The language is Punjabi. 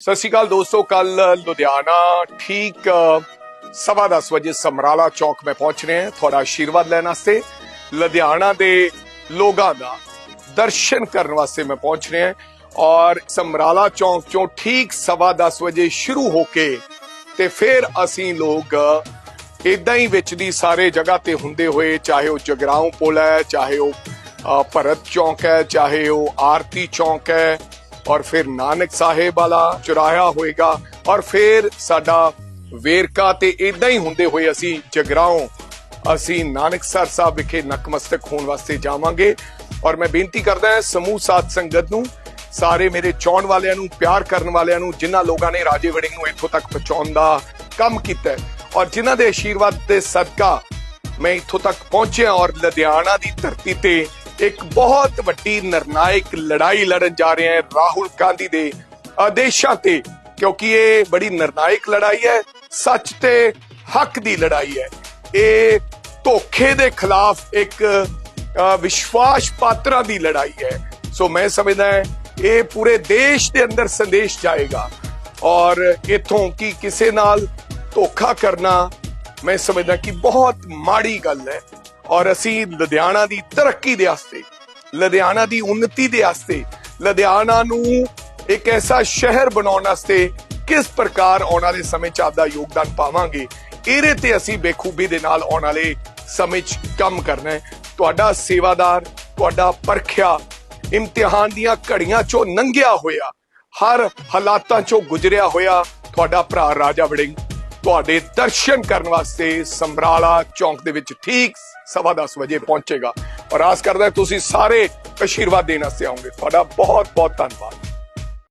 ਸਤਿ ਸ਼੍ਰੀ ਅਕਾਲ ਦੋਸਤੋ ਕੱਲ ਲੁਧਿਆਣਾ, ਠੀਕ ਸਵਾ ਦਸ ਵਜੇ ਸਮਰਾਲਾ ਚੌਕ ਮੈਂ ਪਹੁੰਚ ਰਹੇ ਹਾਂ। ਤੁਹਾਡਾ ਆਸ਼ੀਰਵਾਦ ਲੈਣ ਵਾਸਤੇ, ਲੁਧਿਆਣਾ ਦੇ ਲੋਕਾਂ ਦਾ ਦਰਸ਼ਨ ਕਰਨ ਵਾਸਤੇ ਮੈਂ ਪਹੁੰਚ ਰਿਹਾ ਔਰ ਸਮਰਾਲਾ ਚੌਕ ਚੋਂ ਠੀਕ ਸਵਾ ਦਸ ਵਜੇ ਸ਼ੁਰੂ ਹੋ ਕੇ ਤੇ ਫਿਰ ਅਸੀਂ ਲੋਕ ਇਦਾਂ ਹੀ ਵਿੱਚ ਦੀ ਸਾਰੇ ਜਗ੍ਹਾ ਤੇ ਹੁੰਦੇ ਹੋਏ, ਚਾਹੇ ਉਹ ਜਗਰਾਉਂ ਪੁਲ ਹੈ, ਚਾਹੇ ਉਹ ਭਰਤ ਚੌਕ ਹੈ, ਚਾਹੇ ਉਹ ਆਰਤੀ ਚੌਕ ਹੈ ਔਰ ਫਿਰ ਨਾਨਕ ਸਾਹਿਬ ਵਾਲਾ ਚੁਰਾਇਆ ਹੋਏਗਾ। ਔਰ ਫਿਰ ਸਾਡਾ ਵੇਰਕਾ ਤੇ ਇਦਾਂ ਹੀ ਹੁੰਦੇ ਹੋਏ ਅਸੀਂ ਜਗਰਾਉਂ, ਅਸੀਂ ਨਾਨਕਸਰ ਸਾਹਿਬ ਵਿਖੇ ਨਕਮਸਤਕ ਹੋਣ ਵਾਸਤੇ ਜਾਵਾਂਗੇ। ਔਰ ਮੈਂ ਬੇਨਤੀ ਕਰਦਾ ਹਾਂ ਸਮੂਹ ਸਾਧ ਸੰਗਤ ਨੂੰ, ਸਾਰੇ ਮੇਰੇ ਚਾਹਣ ਵਾਲਿਆਂ ਨੂੰ, ਪਿਆਰ ਕਰਨ ਵਾਲਿਆਂ ਨੂੰ, ਜਿਨ੍ਹਾਂ ਲੋਕਾਂ ਨੇ ਰਾਜੇ ਵੜਿੰਗ ਨੂੰ ਇੱਥੋਂ ਤੱਕ ਪਹੁੰਚਾਉਣ ਦਾ ਕੰਮ ਕੀਤਾ ਔਰ ਜਿਨ੍ਹਾਂ ਦੇ ਆਸ਼ੀਰਵਾਦ ਤੇ ਸਦਕਾ ਮੈਂ ਇੱਥੋਂ ਤੱਕ ਪਹੁੰਚਿਆ ਔਰ ਲੁਧਿਆਣਾ ਦੀ ਧਰਤੀ ਤੇ ਇੱਕ ਬਹੁਤ ਵੱਡੀ ਨਿਰਣਾਇਕ ਲੜਾਈ ਲੜਨ ਜਾ ਰਹੇ ਹਾਂ ਰਾਹੁਲ ਗਾਂਧੀ ਦੇ ਆਦੇਸ਼ਾਂ ਤੇ, ਕਿਉਂਕਿ ਇਹ ਬੜੀ ਨਿਰਣਾਇਕ ਲੜਾਈ ਹੈ, ਸੱਚ ਤੇ ਹੱਕ ਦੀ ਲੜਾਈ ਹੈ। ਇਹ ਧੋਖੇ ਦੇ ਖਿਲਾਫ ਇੱਕ ਵਿਸ਼ਵਾਸ ਪਾਤਰਾਂ ਦੀ ਲੜਾਈ ਹੈ। ਸੋ ਮੈਂ ਸਮਝਦਾ ਹਾਂ, ਇਹ ਪੂਰੇ ਦੇਸ਼ ਦੇ ਅੰਦਰ ਸੰਦੇਸ਼ ਜਾਏਗਾ। ਔਰ ਇਥੋਂ ਕੀ ਕਿਸੇ ਨਾਲ ਧੋਖਾ ਕਰਨਾ ਮੈਂ ਸਮਝਦਾ ਕਿ ਬਹੁਤ ਮਾੜੀ ਗੱਲ ਹੈ ਔਰ ਅਸੀਂ ਲੁਧਿਆਣਾ ਦੀ ਤਰੱਕੀ ਦੇ ਵਾਸਤੇ, ਲੁਧਿਆਣਾ ਦੀ ਉન્નਤੀ ਦੇ ਵਾਸਤੇ, ਲੁਧਿਆਣਾ ਨੂੰ ਇੱਕ ਐਸਾ ਸ਼ਹਿਰ ਬਣਾਉਣ ਵਾਸਤੇ ਕਿਸ ਪ੍ਰਕਾਰ ਆਉਣ ਵਾਲੇ ਸਮੇਂ 'ਚ ਆਪਦਾ ਯੋਗਦਾਨ ਪਾਵਾਂਗੇ, ਇਹਦੇ ਤੇ ਅਸੀਂ ਬੇਖੂਬੀ ਦੇ ਨਾਲ ਆਉਣ ਵਾਲੇ ਸਮੇਂ 'ਚ ਕੰਮ ਕਰਨਾ ਹੈ। ਤੁਹਾਡਾ ਸੇਵਾਦਾਰ, ਤੁਹਾਡਾ ਪਰਖਿਆ ਇਮਤਿਹਾਨ ਦੀਆਂ ਘੜੀਆਂ 'ਚੋਂ ਲੰਘਿਆ ਹੋਇਆ, ਹਰ ਹਾਲਾਤਾਂ 'ਚੋਂ ਗੁਜ਼ਰਿਆ ਹੋਇਆ ਤੁਹਾਡਾ ਭਰਾ ਰਾਜਾ ਵੜਿੰਗ ਤੁਹਾਡੇ ਦਰਸ਼ਨ ਕਰਨ ਵਾਸਤੇ ਸਮਰਾਲਾ ਚੌਂਕ ਦੇ ਵਿੱਚ ਠੀਕ ਸਵਾ ਦਸ ਵਜੇ ਪਹੁੰਚੇਗਾ। ਔਰ ਆਸ ਕਰਦਾ ਤੁਸੀਂ ਸਾਰੇ ਆਸ਼ੀਰਵਾਦ ਦੇਣ ਵਾਸਤੇ ਆਉਂਗੇ ਤੁਹਾਡਾ ਬਹੁਤ ਬਹੁਤ ਧੰਨਵਾਦ।